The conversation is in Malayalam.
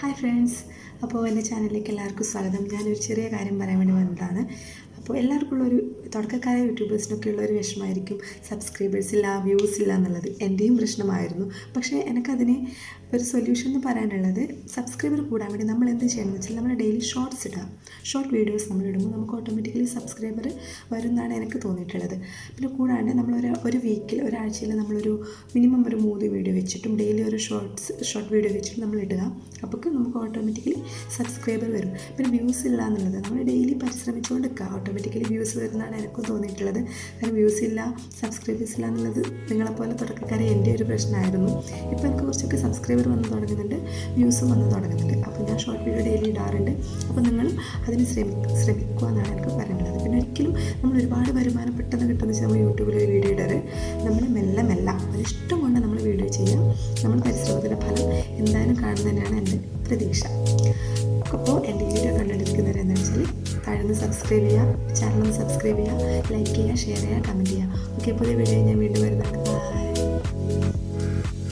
ഹായ് ഫ്രണ്ട്സ് അപ്പോൾ എന്റെ ചാനലിലേക്ക് എല്ലാവർക്കും സ്വാഗതം. ഞാനൊരു ചെറിയ കാര്യം പറയാൻ വേണ്ടി വന്നതാണ്. അപ്പോൾ എല്ലാവർക്കും ഉള്ളൊരു തുടക്കക്കാരായ യൂട്യൂബേഴ്സിനൊക്കെ ഉള്ള ഒരു വിഷമമായിരിക്കും. സബ്സ്ക്രൈബേഴ്സ് ഇല്ല വ്യൂസ് ഇല്ല എന്നുള്ളത് എന്റെയും പ്രശ്നമായിരുന്നു. പക്ഷേ എനിക്കതിന് ഒരു സൊല്യൂഷൻ എന്ന് പറയാനുള്ളത് സബ്സ്ക്രൈബർ കൂടാൻ വേണ്ടി നമ്മൾ എന്ത് ചെയ്യണമെന്ന് വെച്ചാൽ നമ്മൾ ഡെയിലി ഷോർട്സ് ഇടാം ഷോർട്ട് വീഡിയോസ് നമ്മൾ ഇടുമ്പോൾ നമുക്ക് ഓട്ടോമാറ്റിക്കലി സബ്സ്ക്രൈബർ വരുമെന്നാണ് എനിക്ക് തോന്നിയിട്ടുള്ളത്. പിന്നെ കൂടാണ്ട് നമ്മളൊരു ഒരു വീക്കിൽ ഒരാഴ്ചയിൽ നമ്മളൊരു മിനിമം ഒരു മൂന്ന് വീഡിയോ വെച്ചിട്ടും ഡെയിലി ഒരു ഷോർട്സ് ഷോർട്ട് വീഡിയോ വെച്ചിട്ടും നമ്മൾ ഇടുക. അപ്പോൾ നമുക്ക് ഓട്ടോമാറ്റിക്കലി സബ്സ്ക്രൈബർ വരും. പിന്നെ വ്യൂസ് ഇല്ല എന്നുള്ളത് നമ്മൾ ഡെയിലി പരിശ്രമിച്ചുകൊണ്ട് നിൽക്കുക ഓട്ടോമാറ്റിക്കലി വ്യൂസ് വരുന്നതാണ് എനിക്കും തോന്നിയിട്ടുള്ളത്. കാരണം വ്യൂസ് ഇല്ല സബ്സ്ക്രൈബേഴ്സ് ഇല്ല എന്നുള്ളത് നിങ്ങളെപ്പോലെ തുടക്കക്കാരെ എന്റെ ഒരു പ്രശ്നമായിരുന്നു. ഇപ്പോൾ എനിക്ക് കുറച്ചൊക്കെ സബ്സ്ക്രൈബർ വന്ന് തുടങ്ങുന്നുണ്ട് വ്യൂസും വന്ന് തുടങ്ങുന്നുണ്ട്. അപ്പോൾ ഞാൻ ഷോർട്ട് വീഡിയോ ഡെയിലി ഇടാറുണ്ട്. അപ്പോൾ നിങ്ങൾ അതിന് ശ്രമി ശ്രമിക്കുക എന്നാണ് എനിക്ക് പറയാനുള്ളത്. പിന്നെ ഒരിക്കലും നമ്മൾ ഒരുപാട് വരുമാനം പെട്ടെന്ന് കിട്ടുന്ന വെച്ചാൽ നമ്മൾ യൂട്യൂബിൽ വീഡിയോ ഇടാറ് നമ്മൾ മെല്ലെ മെല്ല അതിഷ്ടം കൊണ്ട് നമ്മൾ വീഡിയോ ചെയ്യാം നമ്മൾ പരിശ്രമത്തിന്റെ ഫലം എന്തായാലും കാണുന്നതന്നെയാണ് എന്റെ പ്രതീക്ഷ. അപ്പോൾ എന്റെ വീഡിയോ കണ്ടെടുക്കുന്നവരെന്ന് വെച്ചാൽ താഴെ സബ്സ്ക്രൈബ് ചെയ്യുക ചാനൽ സബ്സ്ക്രൈബ് ചെയ്യുക ലൈക്ക് ചെയ്യുക ഷെയർ ചെയ്യുക കമന്റ് ചെയ്യുക. ഓക്കെ പുതിയ വീഡിയോ ഞാൻ വീണ്ടും വരുന്നുണ്ട് ബൈ